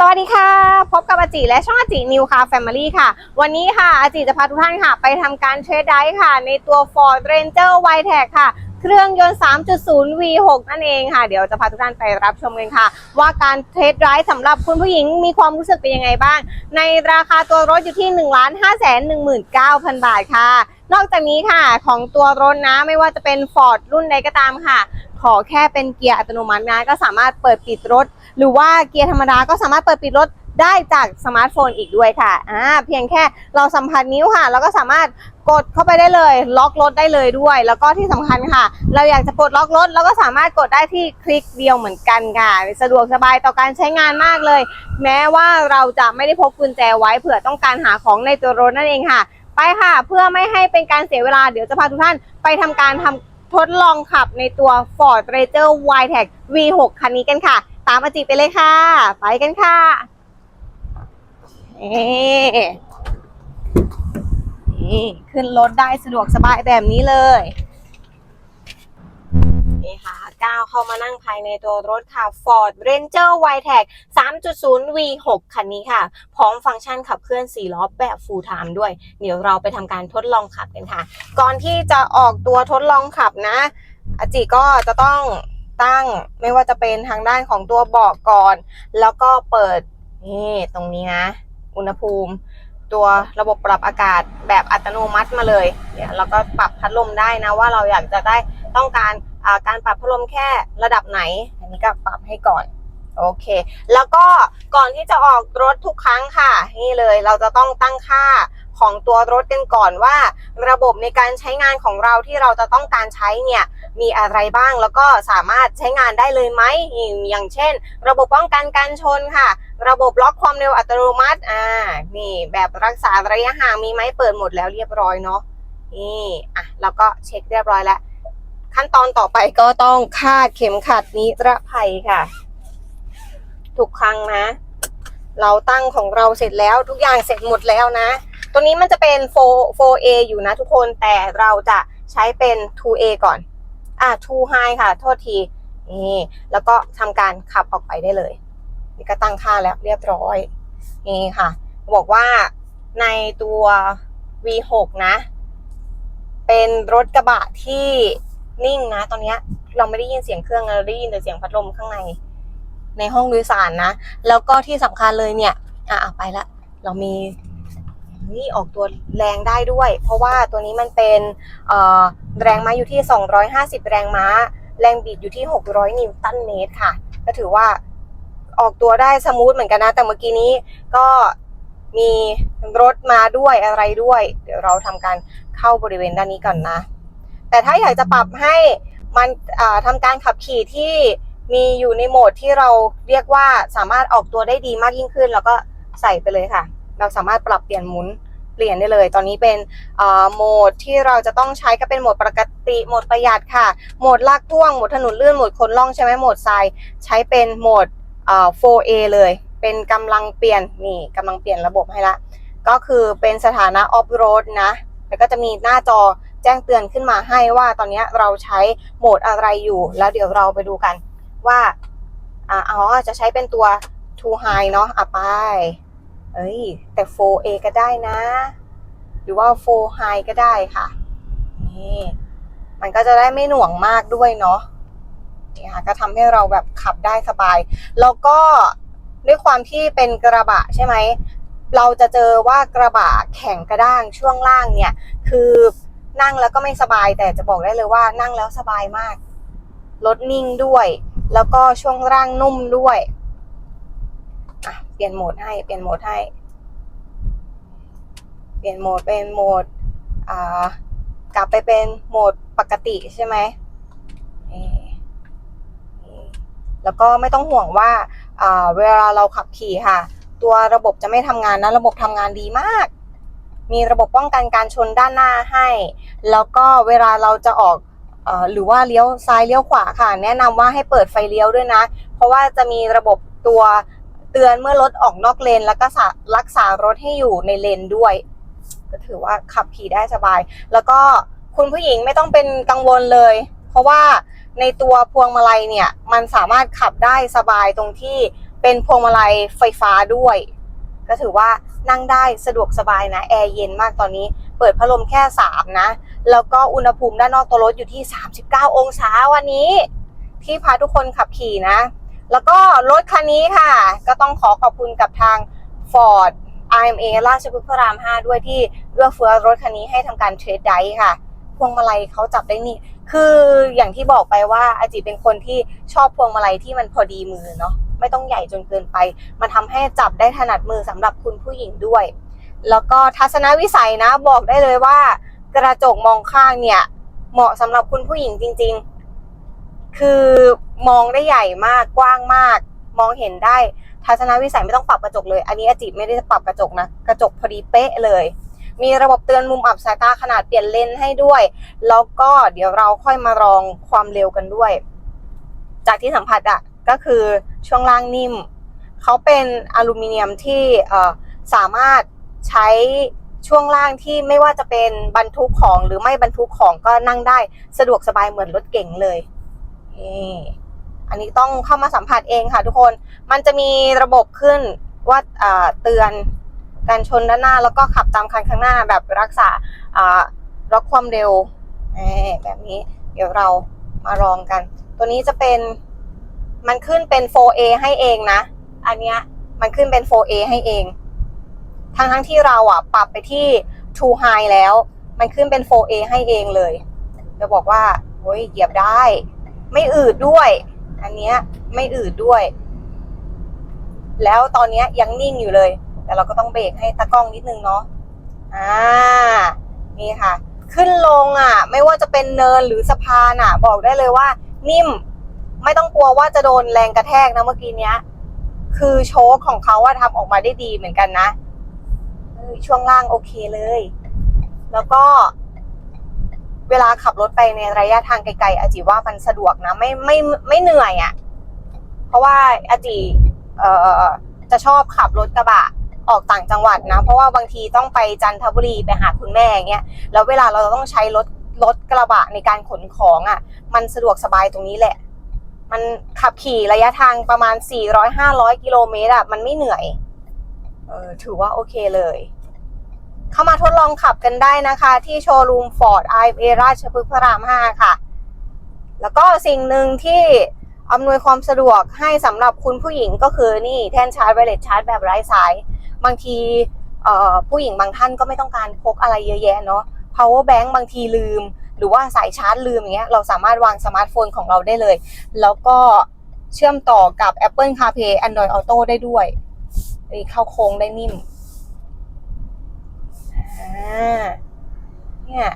สวัสดีค่ะ พบกับอาจิและช่องอาจินิวคาแฟมิลี่ค่ะ วันนี้ค่ะอาจิจะพาทุกท่านค่ะ ไปทำการเทรดได้ค่ะ ในตัว Ford Ranger w i t e c ค่ะ เครื่องยนต์ 3.0 V6 นั่นเองค่ะ เดี๋ยวจะพาทุกท่านไปรับชมกันค่ะ ว่าการเทรดไรด์สำหรับคุณผู้หญิงมีความรู้สึกเป็นยังไงบ้าง ในราคาตัวรถอยู่ที่ 1 5 1 9 0 0 0 บาทค่ะ นอกจากนี้ค่ะของตัวรถนะไม่ว่าจะเป็น Ford รุ่นใดก็ตามค่ะ ขอแค่เป็นเกียร์อัตโนมัตินะก็สามารถเปิดปิดรถ หรือว่าเกียร์ธรรมดาก็สามารถเปิดปิดรถได้จากสมาร์ทโฟนอีกด้วยค่ะอ่าเพียงแค่เราสัมผัสนิ้วค่ะ เราก็สามารถกดเข้าไปได้เลย ล็อกรถได้เลยด้วย แล้วก็ที่สำคัญค่ะ เราอยากจะปลดล็อกรถเราก็สามารถกดได้ที่คลิกเดียวเหมือนกันค่ะ สะดวกสบายต่อการใช้งานมากเลย แม้ว่าเราจะไม่ได้พกกุญแจไว้เผื่อต้องการหาของในตัวรถนั่นเองค่ะ ไปค่ะ เพื่อไม่ให้เป็นการเสียเวลาเดี๋ยวจะพาทุกท่านไปทำการทำทดลองขับในตัว Ford Ranger w i t e c V6 คันนี้กันค่ะ ตามอาจิไปเลยค่ะ ไปกันค่ะนี่นี่ขึ้นรถได้สะดวกสบายแบบนี้เลยนี่ค่ะก้าวเข้ามานั่งภายในตัวรถค่ะ Ford Ranger w i t e c 3.0 V6 คันนี้ค่ะ พร้อมฟังก์ชันขับเคลื่อน 4 ล้อแบบ full time ด้วย เดี๋ยวเราไปทำการทดลองขับกันค่ะ ก่อนที่จะออกตัวทดลองขับนะ อาจิก็จะต้อง ตั้ง ไม่ว่าจะเป็นทางด้านของตัวเบาะก่อน แล้วก็เปิดนี่ตรงนี้นะ อุณหภูมิ ตัวระบบปรับอากาศแบบอัตโนมัติมาเลยเดี๋ยวเราก็ปรับพัดลมได้นะว่าเราอยากจะได้ต้องการอ่าการปรับพัดลมแค่ระดับไหน อันนี้ก็ปรับให้ก่อน โอเค แล้วก็ก่อนที่จะออกรถทุกครั้งค่ะ นี่เลยเราจะต้องตั้งค่าของตัวรถกันก่อนว่า ระบบในการใช้งานของเราที่เราจะต้องการใช้เนี่ยมีอะไรบ้างแล้วก็สามารถใช้งานได้เลยไหมอย่างเช่น ระบบป้องกันการชนค่ะ ระบบล็อกความเร็วอัตโนมัติอ่านี่แบบรักษาระยะห่างมีไหมเปิดหมดแล้วเรียบร้อยเนาะนี่อะแล้วก็เช็คเรียบร้อยแล้ว ขั้นตอนต่อไปก็ต้องคาดเข็มขัดนิรภัยค่ะ ทุกครั้งนะ เราตั้งของเราเสร็จแล้วทุกอย่างเสร็จหมดแล้วนะ ตัวนี้มันจะเป็น 4 4A อยู่นะทุกคนแต่เราจะใช้เป็น 2A ก่อน อะ 2 high ค่ะ โทษทีนี่แล้วก็ทำการขับออกไปได้เลย นี่ก็ตั้งค่าแล้วเรียบร้อย นี่ค่ะ บอกว่าในตัว V6 นะ เป็นรถกระบะที่นิ่งนะ ตอนนี้เราไม่ได้ยินเสียงเครื่องเราได้ยินแต่เสียงพัดลมข้างใน ในห้องโดยสารนะ แล้วก็ที่สำคัญเลยเนี่ย อะไปละ เรามีนี่ออกตัวแรงได้ด้วย เพราะว่าตัวนี้มันเป็นเอ่อแรงม้าอยู่ที่ 250 แรงม้า แรงบิดอยู่ที่ 600 นิวตันเมตรค่ะ ก็ถือว่าออกตัวได้สมูทเหมือนกันนะ แต่เมื่อกี้นี้ก็มีรถมาด้วยอะไรด้วย เดี๋ยวเราทำการเข้าบริเวณด้านนี้ก่อนนะ แต่ถ้าอยากจะปรับให้มันทำการขับขี่ที่ มีอยู่ในโหมดที่เราเรียกว่าสามารถออกตัวได้ดีมากยิ่งขึ้น แล้วก็ใส่ไปเลยค่ะ เราสามารถปรับเปลี่ยนหมุนเปลี่ยนได้เลย ตอนนี้เป็นโหมดที่เราจะต้องใช้ก็เป็นโหมดปกติโหมดประหยัดค่ะ โหมดลากพ่วงโหมดถนนลื่นโหมดคนล่องใช่ไหมโหมดทรายใช้เป็นโหมด 4A เลย เป็นกำลังเปลี่ยนนี่กำลังเปลี่ยนระบบให้ละ ก็คือเป็นสถานะออฟโรดนะแล้วก็จะมีหน้าจอแจ้งเตือนขึ้นมาให้ว่าตอนนี้เราใช้โหมดอะไรอยู่ แล้วเดี๋ยวเราไปดูกัน ว่าอ่าอ๋อจะใช้เป็นตัว Too High เนาะอะไป เอ้ย แต่ 4A ก็ได้นะ หรือว่า 4 High ก็ได้ค่ะ นี่ มันก็จะได้ไม่หน่วงมากด้วยเนาะนี่ค่ะก็ทำให้เราแบบขับได้สบาย แล้วก็ด้วยความที่เป็นกระบะใช่ไหม เราจะเจอว่ากระบะแข็งกระด้างช่วงล่างเนี่ย คือนั่งแล้วก็ไม่สบายแต่จะบอกได้เลยว่านั่งแล้วสบายมาก รถนิ่งด้วย แล้วก็ช่วงล่างนุ่มด้วยอะเปลี่ยนโหมดให้ เปลี่ยนโหมดให้ เปลี่ยนโหมดเป็นโหมดอ่ากลับไปเป็นโหมดปกติใช่ไหมแล้วก็ไม่ต้องห่วงว่าเวลาเราขับขี่ค่ะ ตัวระบบจะไม่ทำงานนะระบบทำงานดีมาก มีระบบป้องกันการชนด้านหน้าให้ แล้วก็เวลาเราจะออก หรือว่าเลี้ยวซ้ายเลี้ยวขวาค่ะ แนะนำว่าให้เปิดไฟเลี้ยวด้วยนะ เพราะว่าจะมีระบบตัวเตือนเมื่อรถออกนอกเลน แล้วก็รักษารถให้อยู่ในเลนด้วย ก็ถือว่าขับขี่ได้สบาย แล้วก็คุณผู้หญิงไม่ต้องเป็นกังวลเลย เพราะว่าในตัวพวงมาลัยเนี่ย มันสามารถขับได้สบายตรงที่เป็นพวงมาลัยไฟฟ้าด้วย ก็ถือว่านั่งได้สะดวกสบายนะ แอร์เย็นมากตอนนี้ เปิดพัดลมแค่ 3 นะ แล้วก็อุณหภูมิด้านนอกตัวรถอยู่ที่ 39 องศาวันนี้ ที่พาทุกคนขับขี่นะ แล้วก็รถคันนี้ค่ะ ก็ต้องขอขอบคุณกับทาง Ford IMA ราชพฤกษ์พระราม 5 ด้วยที่เอื้อเฟื้อรถคันนี้ให้ทำการเทรดไดค่ะพวงมาลัยเขาจับได้นี่ คืออย่างที่บอกไปว่าอาจิเป็นคนที่ชอบพวงมาลัยที่มันพอดีมือเนาะ ไม่ต้องใหญ่จนเกินไป มันทำให้จับได้ถนัดมือสำหรับคุณผู้หญิงด้วย แล้วก็ทัศนวิสัยนะบอกได้เลยว่า กระจกมองข้างเนี่ย เหมาะสำหรับคุณผู้หญิงจริง ๆ คือมองได้ใหญ่มากกว้างมาก มองเห็นได้ทัศนวิสัยไม่ต้องปรับกระจกเลย อันนี้อาจิไม่ได้ปรับกระจกนะ กระจกพอดีเป๊ะเลย มีระบบเตือนมุมอับสายตาขนาดเปลี่ยนเลนให้ด้วย แล้วก็เดี๋ยวเราค่อยมาลองความเร็วกันด้วย จากที่สัมผัสอะก็คือช่วงล่างนิ่ม เขาเป็นอลูมิเนียมที่สามารถ ใช้ช่วงล่างที่ไม่ว่าจะเป็นบรรทุกของหรือไม่บรรทุกของก็นั่งได้สะดวกสบายเหมือนรถเก๋งเลยนี่อันนี้ต้องเข้ามาสัมผัสเองค่ะทุกคน มันจะมีระบบขึ้นว่าเตือนการชนด้านหน้าแล้วก็ขับตามคันข้างหน้าแบบรักษาล็อกความเร็วแหมแบบนี้ เดี๋ยวเรามาลองกัน ตัวนี้จะเป็นมันขึ้นเป็น 4A ให้เองนะ อันเนี้ยมันขึ้นเป็น 4A ให้เอง ทั้งทั้งที่เราอะปรับไปที่ True High แล้ว มันขึ้นเป็น 4A ให้เองเลยจะบอกว่าโอ้ยเหยียบได้ ไม่อืดด้วย อันเนี้ยไม่อืดด้วย แล้วตอนเนี้ยยังนิ่งอยู่เลย แต่เราก็ต้องเบรกให้ตากล้องนิดนึงเนาะอ่านี่ค่ะ ขึ้นลงอะ ไม่ว่าจะเป็นเนินหรือสะพานอะ บอกได้เลยว่า นิ่มไม่ต้องกลัวว่าจะโดนแรงกระแทกนะเมื่อกี้เนี้ย คือโชคของเขาอะทำออกมาได้ดีเหมือนกันนะ เออช่วงล่างโอเคเลย แล้วก็เวลาขับรถไปในระยะทางไกลๆอาจิว่ามันสะดวกนะ ไม่ไม่ไม่เหนื่อยอะ่ะ เพราะว่าอาจิเอ่อจะชอบขับรถกระบะออกต่างจังหวัดนะ เพราะว่าบางทีต้องไปจันทบุรีไปหาคุณแม่เงี้ยแล้วเวลาเราต้องใช้รถรถกระบะในการขนของอะ่ะ มันสะดวกสบายตรงนี้แหละ มันขับขี่ระยะทางประมาณ 400-500 กิโลเมตรอะมันไม่เหนื่อยเออถือว่าโอเคเลย เข้ามาทดลองขับกันได้นะคะ ที่โชว์รูม Ford i v a ราชพฤกษ์พระราม 5 ค่ะ แล้วก็สิ่งหนึ่งที่อำนวยความสะดวกให้สำหรับคุณผู้หญิงก็คือนี่แท่นชาร์จไวเลสชาร์จแบบไร้สาย บางทีผู้หญิงบางท่านก็ไม่ต้องการพกอะไรเยอะแยะเนาะ power bank บางทีลืม หรือว่าสายชาร์จลืมอย่างเงี้ยเราสามารถวางสมาร์ทโฟนของเราได้เลย แล้วก็เชื่อมต่อกับ Apple CarPlay Android Auto ได้ด้วยนี่เข้าโค้งได้นิ่ม เนี่ย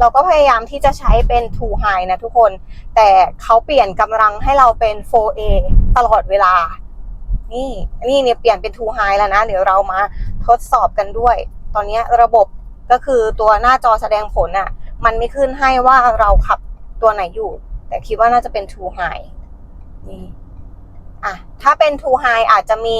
เราก็พยายามที่จะใช้เป็น True High นะทุกคน แต่เขาเปลี่ยนกำลังให้เราเป็น 4A ตลอดเวลา นี่นี่เนี่ยเปลี่ยนเป็น True High แล้วนะ เดี๋ยวเรามาทดสอบกันด้วย ตอนนี้ระบบก็คือตัวหน้าจอแสดงผลอะ่ะ มันไม่ขึ้นให้ว่าเราขับตัวไหนอยู่ แต่คิดว่าน่าจะเป็น True High นี่ อะถ้าเป็น True High อาจจะมี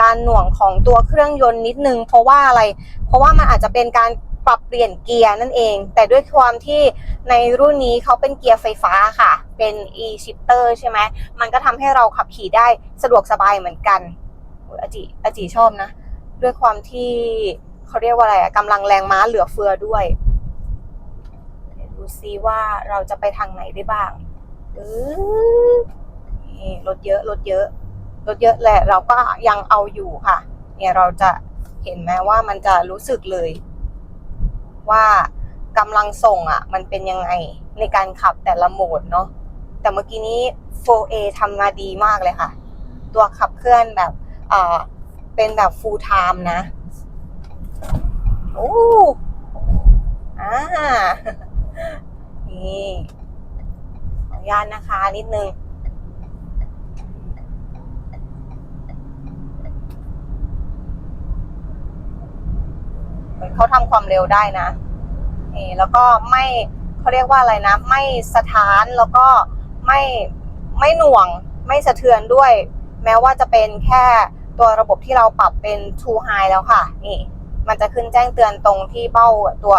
การหน่วงของตัวเครื่องยนต์นิดนึง เพราะว่าอะไร เพราะว่ามันอาจจะเป็นการปรับเปลี่ยนเกียร์นั่นเอง แต่ด้วยความที่ในรุ่นนี้เขาเป็นเกียร์ไฟฟ้าค่ะ เป็น e-shifter ใช่ไหมมันก็ทำให้เราขับขี่ได้สะดวกสบายเหมือนกันโอ้ยอจิอจิชอบนะ ด้วยความที่เขาเรียกว่าอะไรกำลังแรงม้าเหลือเฟือด้วยดูซิว่าเราจะไปทางไหนได้บ้างออ นี่รถเยอะรถเยอะรถเยอะแหละเราก็ยังเอาอยู่ค่ะ เนี่ยเราจะเห็นไหมว่ามันจะรู้สึกเลย ว่ากำลังส่งอะ มันเป็นยังไงในการขับแต่ละโหมดเนาะแต่เมื่อกี้นี้ 4A ทำมาดีมากเลยค่ะ ตัวขับเคลื่อนแบบเอ่าเป็นแบบ full time นะโอ้อ่านี่ขออนุญาตนะคะนิดนึง เขาทำความเร็วได้นะนี่แล้วก็ไม่เขาเรียกว่าอะไรนะ ไม่สะท้านแล้วก็ไม่ไม่หน่วงไม่สะเทือนด้วย แม้ว่าจะเป็นแค่ตัวระบบที่เราปรับเป็น True High แล้วค่ะ นี่ มันจะขึ้นแจ้งเตือนตรงที่เบ้าตัว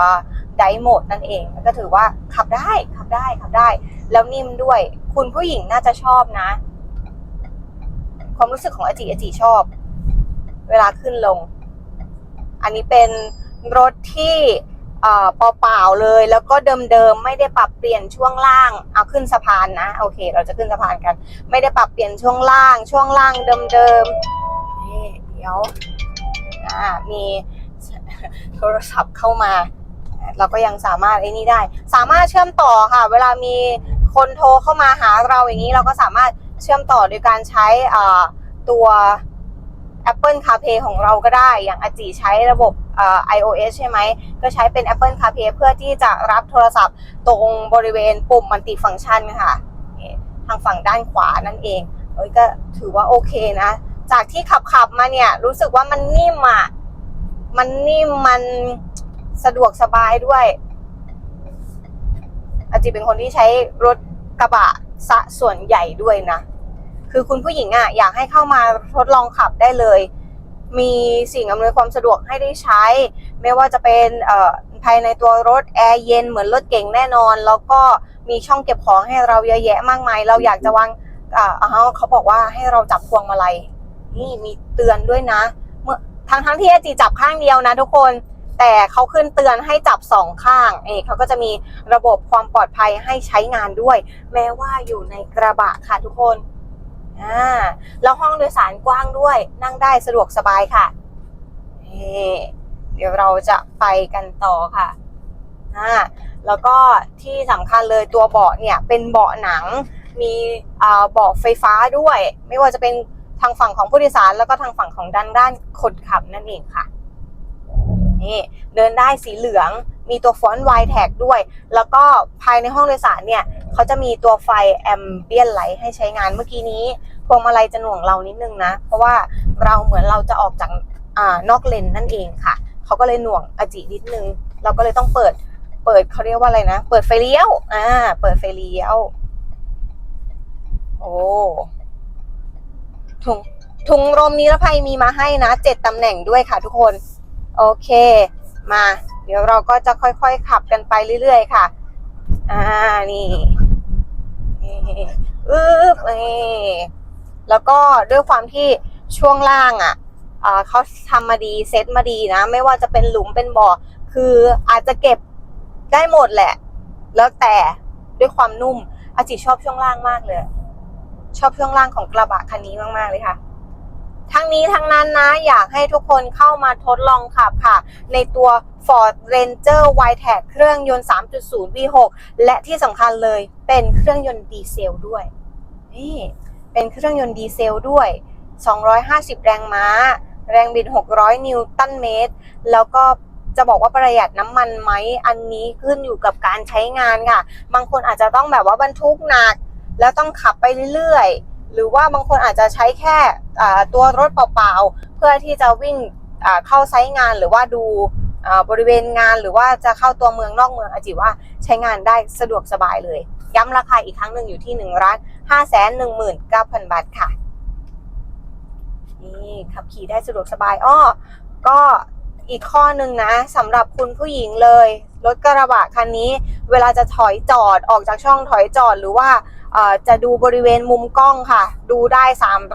ไดโหมดนั่นเองก็ถือว่าขับได้ขับได้ขับได้ แล้วนิ่มด้วย คุณผู้หญิงน่าจะชอบนะ ความรู้สึกของอจิอจิชอบ เวลาขึ้นลง อันนี้เป็น รถที่เอ่อเปล่าๆเลย แล้วก็เดิมๆไม่ได้ปรับเปลี่ยนช่วงล่างเอาขึ้นสะพานนะโอเค เราจะขึ้นสะพานกัน ไม่ได้ปรับเปลี่ยนช่วงล่าง ช่วงล่างเดิมๆนี่เดี๋ยวมีโทรศัพท์เข้ามา เราก็ยังสามารถไอ้นี่ได้ สามารถเชื่อมต่อค่ะ เวลามีคนโทรเข้ามาหาเราอย่างนี้เราก็สามารถเชื่อมต่อโดยการใช้ตัว Apple CarPlay ของเราก็ได้ อย่างอาจีใช้ระบบ iOS ใช่ไหม ก็ใช้เป็น Apple CarPlay เพื่อที่จะรับโทรศัพท์ตรงบริเวณปุ่มมัลติฟังก์ชันค่ะทางฝั่งด้านขวานั่นเองเอ้ยก็ถือว่าโอเคนะ จากที่ขับขับมาเนี่ย รู้สึกว่ามันนิ่มอะ มันนิ่มมันสะดวกสบายด้วย อาจีเป็นคนที่ใช้รถกระบะสะส่วนใหญ่ด้วยนะ คือคุณผู้หญิงอะอยากให้เข้ามาทดลองขับได้เลย มีสิ่งอำนวยความสะดวกให้ได้ใช้ ไม่ว่าจะเป็นภายในตัวรถแอร์เย็นเหมือนรถเก่งแน่นอน แล้วก็มีช่องเก็บของให้เราเยอะแยะมากมาย เราอยากจะวางเขาบอกว่าให้เราจับพวงมาลัยนี่มีเตือนด้วยนะ เมื่อทั้งทั้งที่อจีจับข้างเดียวนะทุกคน แต่เขาขึ้นเตือนให้จับสองข้างเองเขาก็จะมีระบบความปลอดภัยให้ใช้งานด้วย แม้ว่าอยู่ในกระบะค่ะทุกคน อ่าแล้วห้องโดยสารกว้างด้วย นั่งได้สะดวกสบายค่ะนี่เดี๋ยวเราจะไปกันต่อค่ะอ่าแล้วก็ที่สำคัญเลยตัวเบาะเนี่ยเป็นเบาะหนัง มีอ่าเบาะไฟฟ้าด้วย ไม่ว่าจะเป็นทางฝั่งของผู้โดยสารแล้วก็ทางฝั่งของด้านด้านคนขับนั่นเองค่ะนี่เดินได้สีเหลือง มีตัวฟอนต์ไวแท็กด้วย แล้วก็ภายในห้องโดยสารเนี่ยเขาจะมีตัวไฟแอมเบียนไลท์ให้ใช้งานเมื่อกี้นี้พวงมาลัยจะหน่วงเรานิดนึงนะ เพราะว่าเราเหมือนเราจะออกจากอ่านอกเลนนั่นเองค่ะเขาก็เลยหน่วงอจินิดนึง เราก็เลยต้องเปิดเปิดเขาเรียกว่าอะไรนะ เปิดไฟเลี้ยวอ่าเปิดไฟเลี้ยว โอ้ถุงถุงลมนิรภัยมีมาให้นะเจ็ดตำแหน่งด้วยค่ะทุกคน โอเค มา เดี๋ยวเราก็จะค่อยๆขับกันไปเรื่อยๆค่ะ อ่า นี่นี่อึ๊บนี่แล้วก็ด้วยความที่ช่วงล่างอะอ่าเขาทำมาดีเซ็ตมาดีนะ ไม่ว่าจะเป็นหลุมเป็นบ่อ คืออาจจะเก็บได้หมดแหละ แล้วแต่ด้วยความนุ่ม อาจิชอบช่วงล่างมากเลย ชอบช่วงล่างของกระบะคันนี้มากๆเลยค่ะทั้งนี้ทั้งนั้นนะ อยากให้ทุกคนเข้ามาทดลองขับค่ะ ในตัว Ford Ranger y t e c เครื่องยนต์ 3.0 V6 และที่สำคัญเลยเป็นเครื่องยนต์ดีเซลด้วย นี่เป็นเครื่องยนต์ดีเซลด้วย 250 แรงม้า แรงบิด600 นิวตันเมตร แล้วก็จะบอกว่าประหยัดน้ำมันไหมอันนี้ขึ้นอยู่กับการใช้งานค่ะ บางคนอาจจะต้องแบบว่าบรรทุกหนัก แล้วต้องขับไปเรื่อยๆ หรือว่าบางคนอาจจะใช้แค่ตัวรถเปล่าๆ เพื่อที่จะวิ่งเข้าไซต์งานหรือว่าดู บริเวณงานหรือว่าจะเข้าตัวเมืองนอกเมืองอาจิว่าใช้งานได้สะดวกสบายเลย ย้ำราคาอีกครั้งหนึ่งอยู่ที่1ล้าน5แสน19,000บาทค่ะนี่ขับขี่ได้สะดวกสบายอ้อก็อีกข้อหนึ่งนะสำหรับคุณผู้หญิงเลยรถกระบะคันนี้ เวลาจะถอยจอดออกจากช่องถอยจอดหรือว่าจะดูบริเวณมุมกล้องค่ะ ดูได้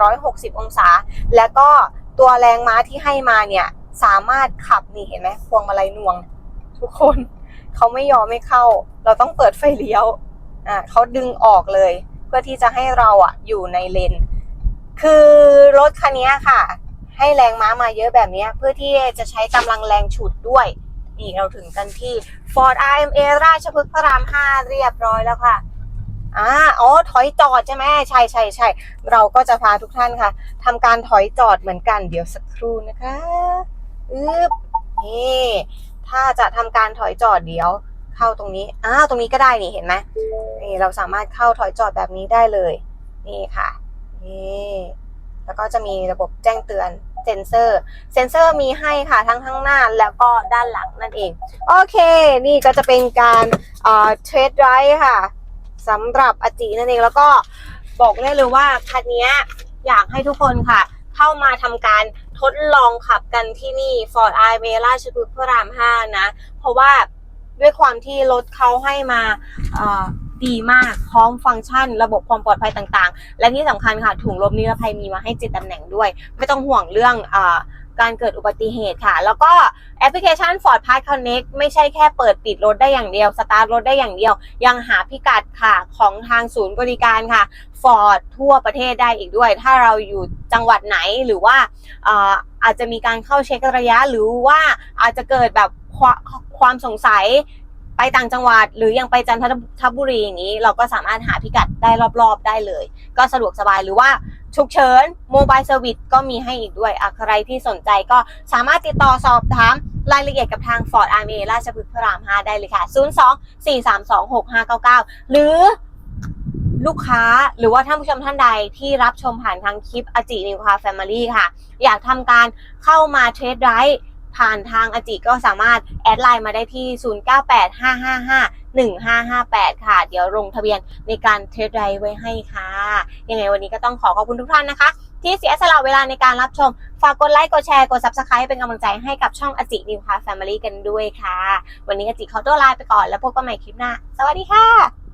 360 องศา แล้วก็ตัวแรงม้าที่ให้มาเนี่ย สามารถขับนี่เห็นไหมพวงมาลัยน่วง ทุกคนเขาไม่ยอมไม่เข้า เราต้องเปิดไฟเลี้ยวอ่าเขาดึงออกเลย เพื่อที่จะให้เราอะอยู่ในเลน คือรถคันนี้ค่ะ ให้แรงม้ามาเยอะแบบนี้เพื่อที่จะใช้กำลังแรงฉุดด้วย นี่เราถึงกันที่ Ford RMA ราชพฤกษ์พระราม 5 เรียบร้อยแล้วค่ะอ่าอ๋อ ถอยจอดใช่ไหมใช่ใช่ใช่ เราก็จะพาทุกท่านค่ะทำการถอยจอดเหมือนกัน เดี๋ยวสักครู่นะคะ อึบนี่ถ้าจะทำการถอยจอดเดี๋ยวเข้าตรงนี้อ้าวตรงนี้ก็ได้นี่เห็นไหมนี่เราสามารถเข้าถอยจอดแบบนี้ได้เลย นี่ค่ะนี่แล้วก็จะมีระบบแจ้งเตือนเซนเซอร์ เซนเซอร์มีให้ค่ะทั้งข้างหน้าแล้วก็ด้านหลังนั่นเอง โอเค นี่ก็จะเป็นการเทรดไรค่ะสำหรับอจีนั่นเองแล้วก็บอกได้เลยว่าคันนี้อยากให้ทุกคนค่ะ เข้ามาทำการทดลองขับกันที่นี่ Ford i v e ราชพฤกษ์พระราม 5 นะ เพราะว่าด้วยความที่รถเขาให้มาดีมาก พร้อมฟังก์ชัน ระบบความปลอดภัยต่างๆ และที่สำคัญค่ะ ถุงลมนิรภัยมีมาให้เจตำแหน่งด้วย ไม่ต้องห่วงเรื่องอา การเกิดอุบัติเหตุค่ะ แล้วก็แอปพลิเคชัน Ford Pass Connect ไม่ใช่แค่เปิดปิดรถได้อย่างเดียว สตาร์ทรถได้อย่างเดียว ยังหาพิกัดค่ะของทางศูนย์บริการค่ะ Ford ทั่วประเทศได้อีกด้วย ถ้าเราอยู่จังหวัดไหนหรือว่าอาอาจจะมีการเข้าเช็คระยะ หรือว่าอาจจะเกิดแบบควความสงสัยไปต่างจังหวัดหรือยังไปจันทบุรีอย่างนี้ เราก็สามารถหาพิกัดได้รอบๆได้เลย ก็สะดวกสบายหรือว่า ฉุกเฉินโมบายเซอร์วิสก็มีให้อีกด้วยอะใครที่สนใจก็สามารถติดต่อสอบถามรายละเอียดกับทาง Ford r m a ราชพฤกษ์พระราม 5 ได้เลยค่ะ 02 432 6599 หรือลูกค้าหรือว่าท่านผู้ชมท่านใดที่รับชมผ่านทางคลิปอจินิวคาแฟมิลี่ค่ะ อยากทำการเข้ามาเทรดไรท์ ผ่านทางอจิก็สามารถแอดไลน์มาได้ที่ 0985551558 ค่ะ เดี๋ยวลงทะเบียนในการเทรดไรไว้ให้ค่ะ ยังไงวันนี้ก็ต้องขอขอบคุณทุกท่านนะคะ ที่เสียสละเวลาในการรับชม ฝากกดไลค์กดแชร์กด Subscribe เป็นกำลังใจให้กับช่องอจินิวคาแฟมิลี่กันด้วยค่ะ วันนี้อจิขอตัวลาไปก่อนแล้วพบกันใหม่คลิปหน้า สวัสดีค่ะ